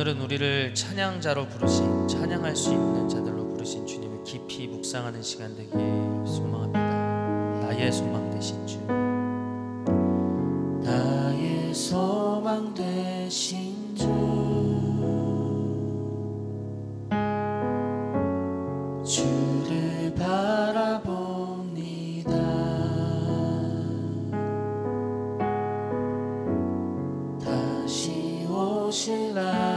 오늘은 우리를 찬양자로 부르신 찬양할 수 있는 자들로 부르신 주님을 깊이 묵상하는 시간 되기에 소망합니다. 나의 소망 되신 주. 나의 소망 되신 주. 주를 바라봅니다. 다시 오실라.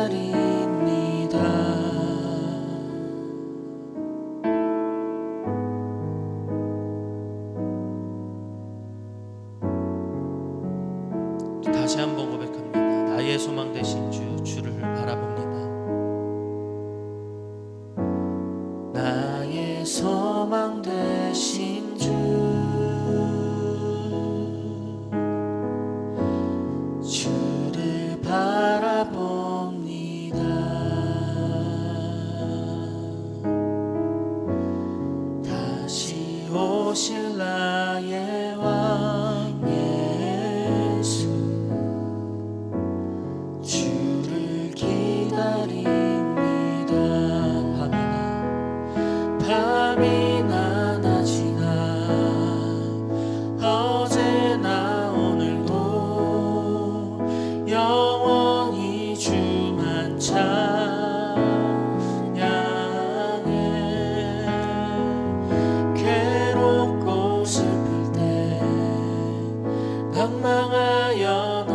study 방망하여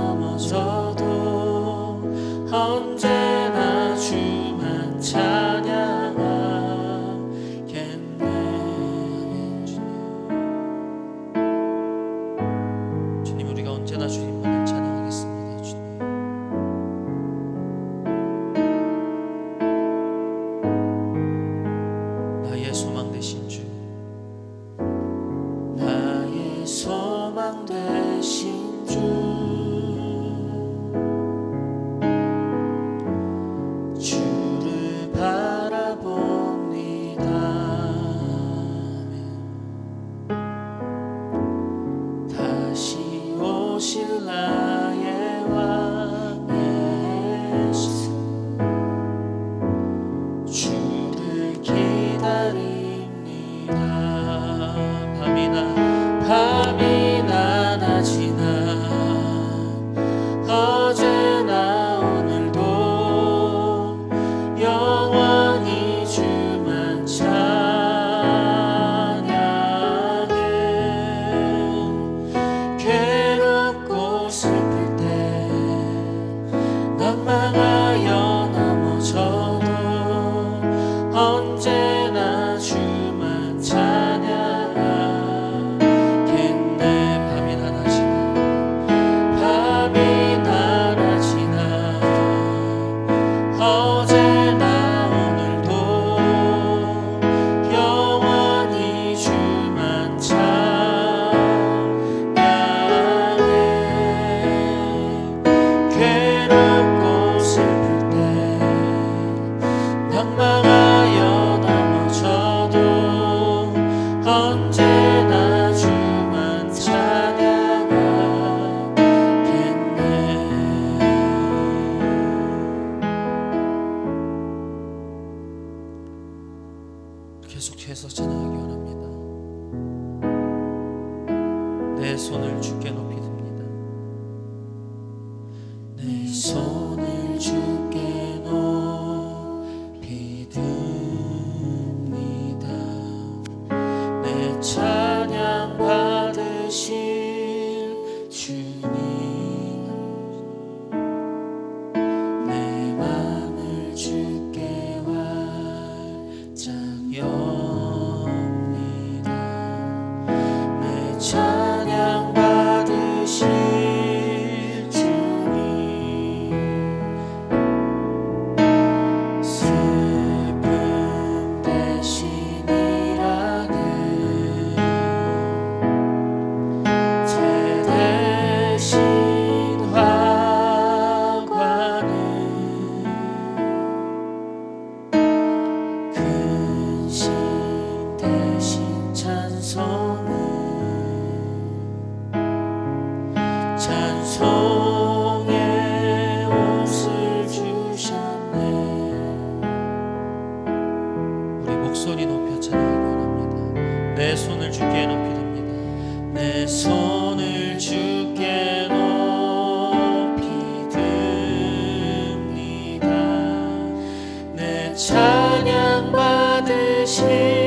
是。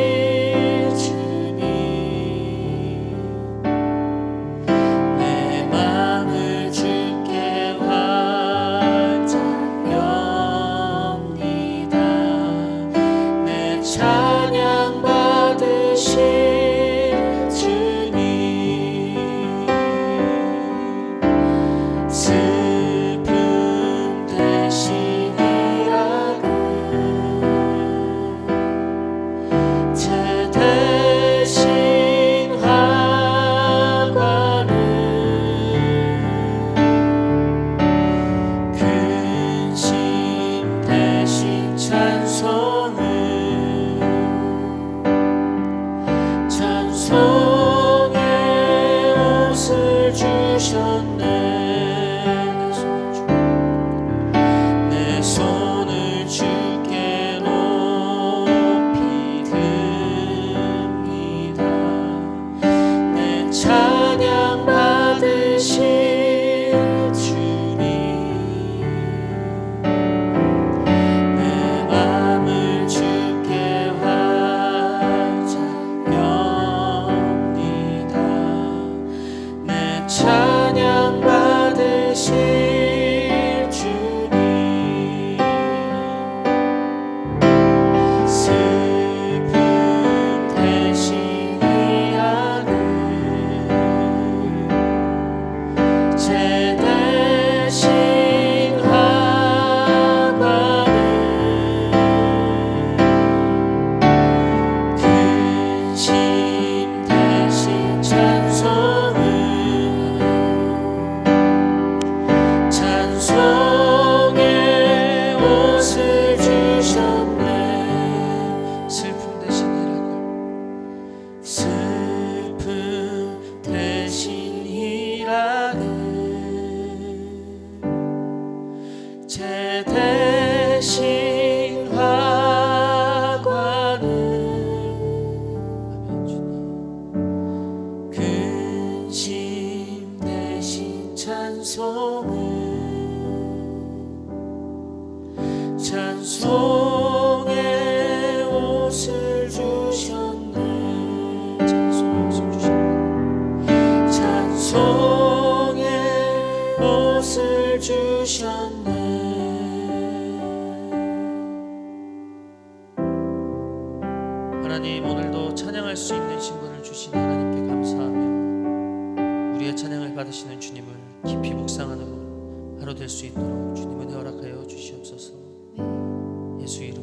child. 받으시는 주님을 깊이 묵상하는 하루 될 수 있도록 주님은 허락하여 주시옵소서. 네. 예수 이름.